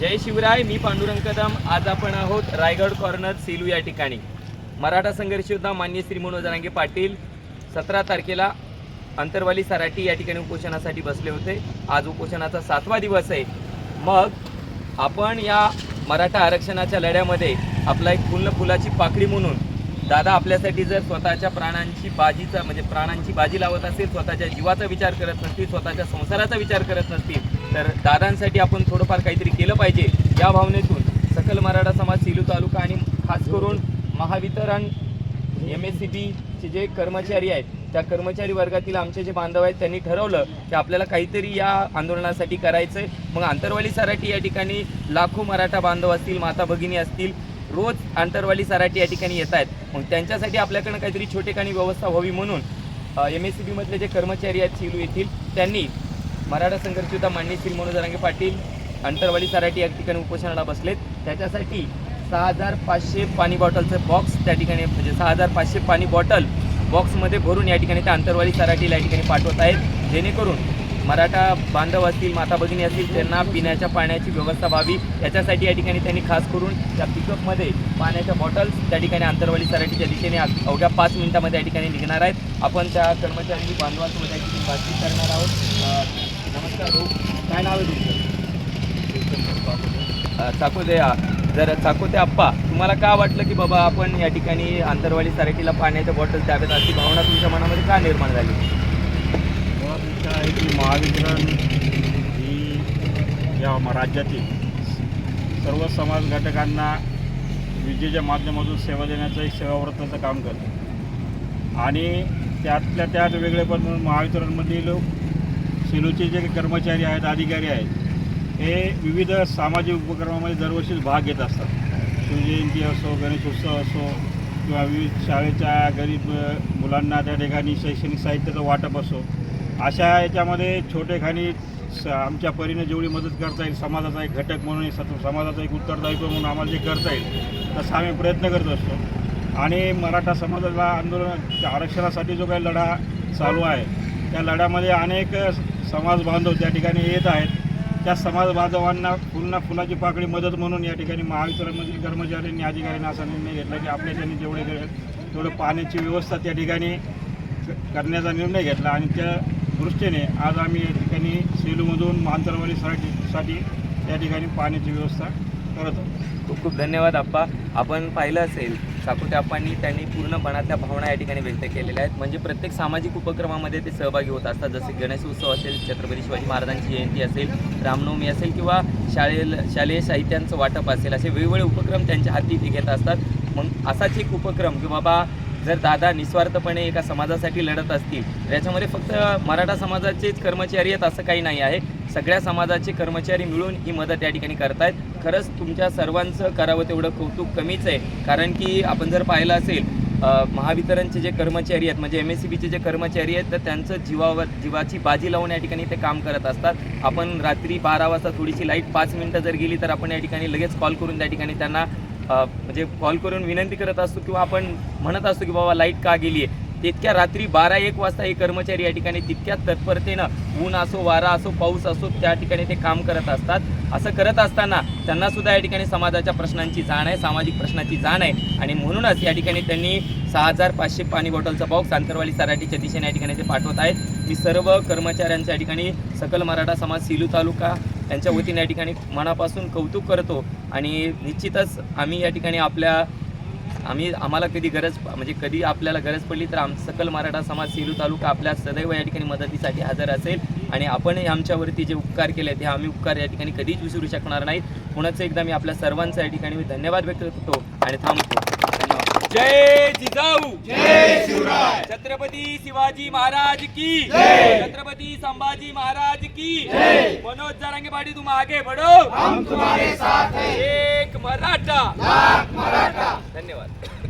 जय शिवराय मी पांडुरंग कदम आज आपण आहोत रायगड कॉर्नर सेलू या ठिकाणी. मराठा संघर्ष योद्धा मान्य श्री मनोज जरांगे पाटील सतरा तारखेला अंतरवाली सराटी या ठिकाणी उपोषणासाठी बसले होते. आज उपोषणाचा सातवा दिवस आहे. मग आपण या मराठा आरक्षणाच्या लढ्यामध्ये आपला एक फुल फुलाची पाकळी म्हणून दादा आपल्यासाठी जर स्वतःच्या प्राणांची बाजीचा म्हणजे प्राणांची बाजी लावत असेल स्वतःच्या जीवाचा विचार करत नसतील स्वतःच्या संसाराचा विचार करत नसतील तर दादांसाठी आपण थोडंफार काहीतरी केलं पाहिजे. या भावनेतून सकल मराठा समाज सेलू तालुका आणि खास करून महावितरण एम एस सी बीचे जे कर्मचारी आहेत त्या कर्मचारी वर्गातील आमचे जे बांधव आहेत त्यांनी ठरवलं की आपल्याला काहीतरी या आंदोलनासाठी करायचं आहे मग आंतरवाली सराठी या ठिकाणी लाखो मराठा बांधव असतील माता भगिनी असतील रोज आंतरवाली सराठी या ठिकाणी येत आहेत. मग त्यांच्यासाठी आपल्याकडनं काहीतरी छोटेखानी व्यवस्था व्हावी म्हणून एम एस सी बीमधले जे कर्मचारी आहेत सिलू येथील त्यांनी मराठा संघर्षयुद्धा मान्य श्री मनोज पाटील. अंतरवाडी सराठी या ठिकाणी उपोषणाला बसलेत. त्याच्यासाठी सहा हजार पाचशे पाणी बॉटलचं बॉक्स त्या ठिकाणी म्हणजे सहा हजार पाचशे पाणी बॉटल बॉक्समध्ये भरून या ठिकाणी त्या अंतरवाली सराठीला या ठिकाणी पाठवत आहेत. जेणेकरून मराठा बांधव असतील माता भगिनी असतील त्यांना पिण्याच्या पाण्याची व्यवस्था व्हावी. याच्यासाठी या ठिकाणी त्यांनी खास करून त्या पिकअपमध्ये पाण्याच्या बॉटल्स त्या ठिकाणी आंतरवाली सराठीच्या दिशेने अवघ्या पाच मिनिटामध्ये या ठिकाणी निघणार आहेत. आपण त्या कर्मचारी बांधवांसोबत या ठिकाणी बातचीत करणार आहोत. तुमचं जर चाकोते आप्पा तुम्हाला का वाटलं की बाबा आपण या ठिकाणी आंतरवाडी सारखीला पाण्याच्या बॉटल्स द्याव्यात अशी भावना तुमच्या मनामध्ये का निर्माण झाली? मुळात विषय आहे की महावितरण ही या राज्यातील सर्व समाज घटकांना विजेच्या माध्यमातून सेवा देण्याचं एक सेवाव्रताचं काम करतं. आणि त्यातल्या त्यात वेगळे पण महावितरणमधील महावितरणमधील सेलूचे जे कर्मचारी आहेत अधिकारी आहेत हे विविध सामाजिक उपक्रमामध्ये दरवर्षीच भाग घेत असतात. शिवजयंती असो गणेशोत्सव असो किंवा विविध शाळेच्या गरीब मुलांना त्या ठिकाणी शैक्षणिक साहित्याचं वाटप असो अशा याच्यामध्ये छोटेखानी स आमच्या परीने जेवढी मदत करता येईल समाजाचा एक घटक म्हणून सत- समाजाचा एक उत्तरदायित्व म्हणून आम्हाला जे करता येईल तसं आम्ही प्रयत्न करत असतो. आणि मराठा समाजाला आंदोलन आरक्षणासाठी जो काही लढा चालू आहे त्या लढ्यामध्ये अनेक समाज बांधव त्या ठिकाणी येत आहेत. त्या समाज बांधवांना फुलना फुलाची पाकळी मदत म्हणून या ठिकाणी महावितरणमधील कर्मचाऱ्यांनी अधिकाऱ्यांना असा निर्णय घेतला की आपल्या त्यांनी जेवढे तेवढं पाण्याची व्यवस्था त्या ठिकाणी करण्याचा निर्णय घेतला आणि त्या दृष्टीने आज आम्ही या ठिकाणी सेलूमधून मांतरवाडीसाठी साठी त्या ठिकाणी पाण्याची व्यवस्था करत आहोत. खूप खूप धन्यवाद आप्पा. आपण पाहिलं असेल काकुत्यापांनी त्यांनी पूर्ण मनातल्या भावना या ठिकाणी व्यक्त केलेल्या आहेत. म्हणजे प्रत्येक सामाजिक उपक्रमामध्ये ते सहभागी होत असतात. जसे गणेश उत्सव असेल छत्रपती शिवाजी महाराजांची जयंती असेल रामनवमी असेल किंवा शाळेल शालेय साहित्यांचं वाटप असेल असे वेगवेगळे उपक्रम त्यांच्या हाती ते घेत असतात. मग असाच एक उपक्रम की बाबा जर दादा निस्वार्थपणे एका समाजासाठी लढत असतील याच्यामध्ये फक्त मराठा समाजाचेच कर्मचारी आहेत असं काही नाही आहे. सगळ्या समाजाचे कर्मचारी मिळून ही मदत या ठिकाणी करतायत. खरंच तुमच्या सर्वांचं करावं तेवढं कौतुक कमीच आहे. कारण की आपण जर पाहिलं असेल महावितरणचे जे कर्मचारी आहेत म्हणजे एम एस सी बीचे जे कर्मचारी आहेत तर त्यांचं जीवावर जीवाची बाजी लावून या ठिकाणी ते काम करत असतात. आपण रात्री बारा वाजता थोडीशी लाइट पाच मिनटं जर गेली तर आपण या ठिकाणी लगेच कॉल करून त्या ठिकाणी त्यांना म्हणजे कॉल करून विनंती करत असतो किंवा आपण म्हणत असतो की बाबा लाइट का गेली आहे तितक्या रात्री बारा एक वाजता हे कर्मचारी या ठिकाणी तितक्या तत्परतेनं ऊन असो वारा असो पाऊस असो त्या ठिकाणी ते काम करत असतात. असं करत असताना त्यांना सुद्धा या ठिकाणी समाजाच्या प्रश्नांची जाण आहे सामाजिक प्रश्नाची जाण आहे. आणि म्हणूनच या ठिकाणी त्यांनी सहा हजार पाचशे पाणी बॉटलचा बॉक्स आंतरवाली सराटीच्या दिशेने या ठिकाणी ते पाठवत आहेत. मी सर्व कर्मचाऱ्यांच्या ठिकाणी सकल मराठा समाज सिलू तालुका यांच्या वतीने या ठिकाणी मनापासून कौतुक करतो आणि निश्चितच आम्ही या ठिकाणी आपल्या आम्ही आम्हाला कधी गरज म्हणजे कधी आपल्याला गरज पडली तर आम सकल मराठा समाज सेलू तालुका आपल्या सदैव या ठिकाणी मदतीसाठी हजर असेल आणि आपणही आमच्यावरती जे उपकार केले ते आम्ही उपकार या ठिकाणी कधीच विसरू शकणार नाहीत. पुन्हा एकदा मी आपल्या सर्वांचा या ठिकाणी मी धन्यवाद व्यक्त करतो आणि थांबतो. धन्यवाद. जय जिजाऊ! जय शिवराय! छत्रपती शिवाजी महाराज की छत्रपती संभाजी महाराज की मनोज जरांगे पाटील तुम आगे बढ़ो। हम तुम्हारे साथ हैं। एक मराठा। धन्यवाद।